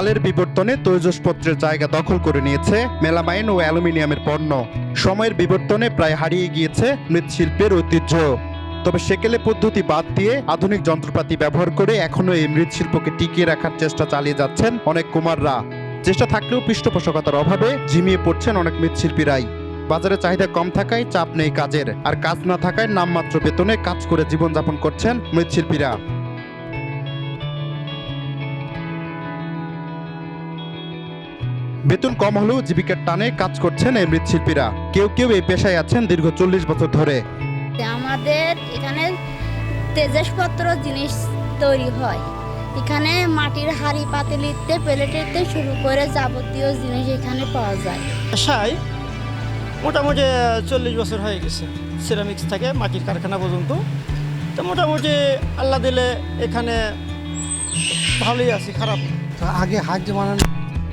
কালের বিবর্তনে তৈজসপত্রের জায়গা দখল করে নিয়েছে মেলামাইন ও অ্যালুমিনিয়ামের পণ্য। সময়ের বিবর্তনে প্রায় হারিয়ে গিয়েছে মৃৎশিল্পের ঐতিহ্য। তবে সেকেলে পদ্ধতি বাদ দিয়ে আধুনিক যন্ত্রপাতি ব্যবহার করে এখনও এই মৃৎশিল্পকে টিকিয়ে রাখার চেষ্টা চালিয়ে যাচ্ছেন অনেক কুমাররা। চেষ্টা থাকলেও পৃষ্ঠপোষকতার অভাবে ঝিমিয়ে পড়ছেন অনেক মৃৎশিল্পীরাই। বাজারে চাহিদা কম থাকায় চাপ নেই কাজের, আর কাজ না থাকায় নামমাত্র বেতনে কাজ করে জীবনযাপন করছেন মৃৎশিল্পীরা। বেতন কম হলেও জীবিকার টানে কাজ করছেন এই মৃৎশিল্পীরা। কেউ কেউ এই পেশায় আছেন দীর্ঘ চল্লিশ বছর ধরে। আমাদের এখানে তেজসপত্র জিনিস তৈরি হয়। এখানে মাটির হাড়ি পাতিলিতে প্লেটেতে শুরু করে যাবতীয় জিনিস এখানে পাওয়া যায়। পেশায় মোটামুটি চল্লিশ বছর হয়ে গেছে সিরামিক্স থেকে মাটির কারখানা পর্যন্ত। তো মোটামুটি আল্লাহ দিলে এখানে ভালোই আছি খারাপ। তো আগে হাত বানানো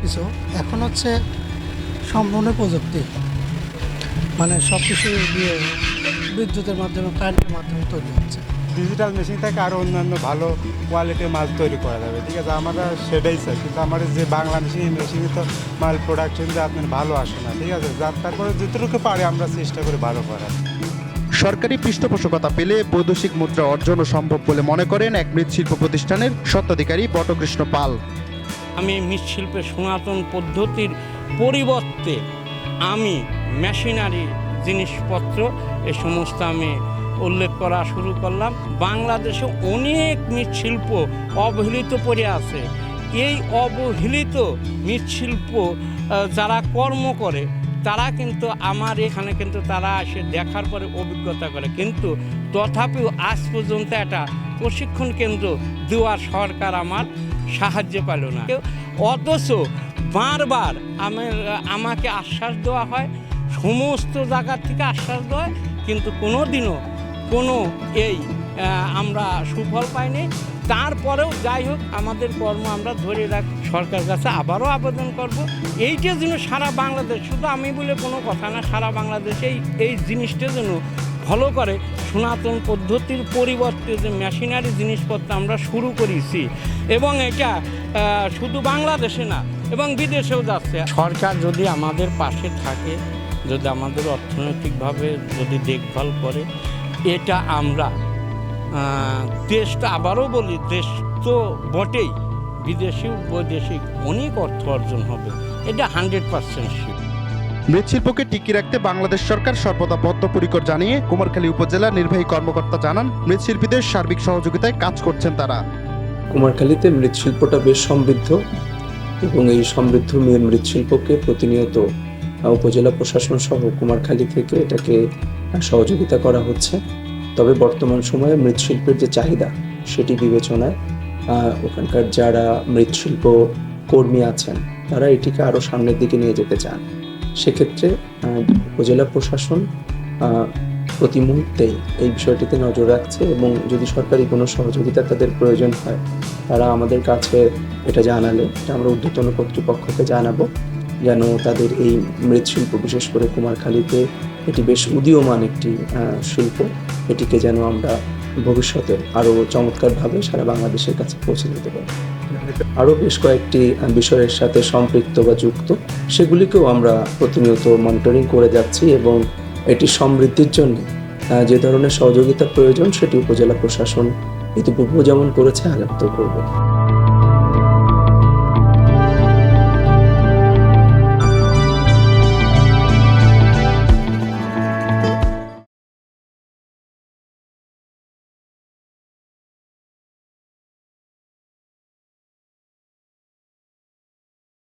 কিছু। এখন হচ্ছে সম্পূর্ণ প্রযুক্তি। মানে সব কিছু দিয়ে বিদ্যুতের মাধ্যমে কারেন্টের মাধ্যমে তৈরি হচ্ছে। ডিজিটাল মেশিন থেকে আরও অন্যান্য ভালো কোয়ালিটির মাল তৈরি করা যাবে। ঠিক আছে আমরা সেটাই চাই। কিন্তু আমাদের যে বাংলা মেশিন এই মেশিনে তো মাল প্রোডাকশন যে আপনার ভালো আসে না ঠিক আছে? যার তারপরে যতটুকু পারে আমরা চেষ্টা করি ভালো করার। সরকারি পৃষ্ঠপোষকতা পেলে বৈদেশিক মুদ্রা অর্জনও সম্ভব বলে মনে করেন এক মৃৎশিল্প প্রতিষ্ঠানের স্বত্বাধিকারী বটকৃষ্ণ পাল। আমি মৃৎশিল্পের সনাতন পদ্ধতির পরিবর্তে আমি মেশিনারি জিনিসপত্র, এ সমস্ত আমি উল্লেখ করা শুরু করলাম। বাংলাদেশে অনেক মৃৎশিল্প অবহেলিত পড়ে আছে। এই অবহেলিত মৃৎশিল্প যারা কর্ম করে, তারা কিন্তু আমার এখানে কিন্তু তারা এসে দেখার পরে অভিজ্ঞতা করে। কিন্তু তথাপিও আজ পর্যন্ত একটা প্রশিক্ষণ কেন্দ্র দেওয়ার সরকার আমার সাহায্য পেল না। অথচ বারবার আমার, আমাকে আশ্বাস দেওয়া হয়, সমস্ত জায়গার থেকে আশ্বাস দেওয়া হয়, কিন্তু কোনো দিনও কোনো এই আমরা সুফল পাইনি। তারপরেও যাই হোক, আমাদের কর্ম আমরা ধরে রাখ, সরকার কাছে আবারও আবেদন করব। এইটা যেন সারা বাংলাদেশ, শুধু আমি বলে কোনো কথা না, সারা বাংলাদেশে এই জিনিসটা যেন ভালো করে। সনাতন পদ্ধতির পরিবর্তে যে মেশিনারি জিনিসপত্র আমরা শুরু করেছি এবং এটা শুধু বাংলাদেশে না, এবং বিদেশেও যাচ্ছে। সরকার যদি আমাদের পাশে থাকে, যদি আমাদের অর্থনৈতিকভাবে যদি দেখভাল করে, এটা আমরা দেশটা আবারও বলি, দেশ তো বটেই বিদেশি বৈদেশিক অনেক অর্থ অর্জন হবে, এটা হান্ড্রেড পার্সেন্ট মৃৎশিল্পকে টিকিয়ে রাখতে বাংলাদেশ সরকার সর্বদা বদ্ধপরিকর জানিয়ে, কুমারখালী উপজেলা নির্বাহী কর্মকর্তা জানান, মৃৎশিল্পীদের সার্বিক সহযোগিতায় কাজ করছেন তারা। কুমারখালীতে মৃৎশিল্পটা বেশ সমৃদ্ধ এবং এই সমৃদ্ধ মৃৎশিল্পকে প্রতিনিয়ত উপজেলা প্রশাসন সহ কুমারখালী থেকে এটাকে সহযোগিতা করা হচ্ছে। তবে বর্তমান সময়ে মৃৎশিল্পের যে চাহিদা, সেটি বিবেচনায় ওখানকার যারা মৃৎশিল্প কর্মী আছেন, তারা এটিকে আরও সামনের দিকে নিয়ে যেতে চান। সেক্ষেত্রে উপজেলা প্রশাসন প্রতি মুহূর্তেই এই বিষয়টিতে নজর রাখছে এবং যদি সরকারি কোনো সহযোগিতা তাদের প্রয়োজন হয়, তারা আমাদের কাছে এটা জানালে, এটা আমরা ঊর্ধ্বতন কর্তৃপক্ষকে জানাব, যেন তাদের এই মৃৎশিল্প, বিশেষ করে কুমারখালীতে এটি বেশ উদীয়মান একটি শিল্প। এটিকে যেন আমরা ভবিষ্যতে আরও চমৎকারভাবে সারা বাংলাদেশের কাছে পৌঁছে দিতে পারি। আরও বেশ কয়েকটি বিষয়ের সাথে সম্পৃক্ত বা যুক্ত, সেগুলিকেও আমরা প্রতিনিয়ত মনিটরিং করে যাচ্ছি এবং এটি সমৃদ্ধির জন্য। যে ধরনের সহযোগিতা প্রয়োজন, সেটি উপজেলা প্রশাসন ইতিপূর্বে যেমন করেছে আগামীতেও করবে।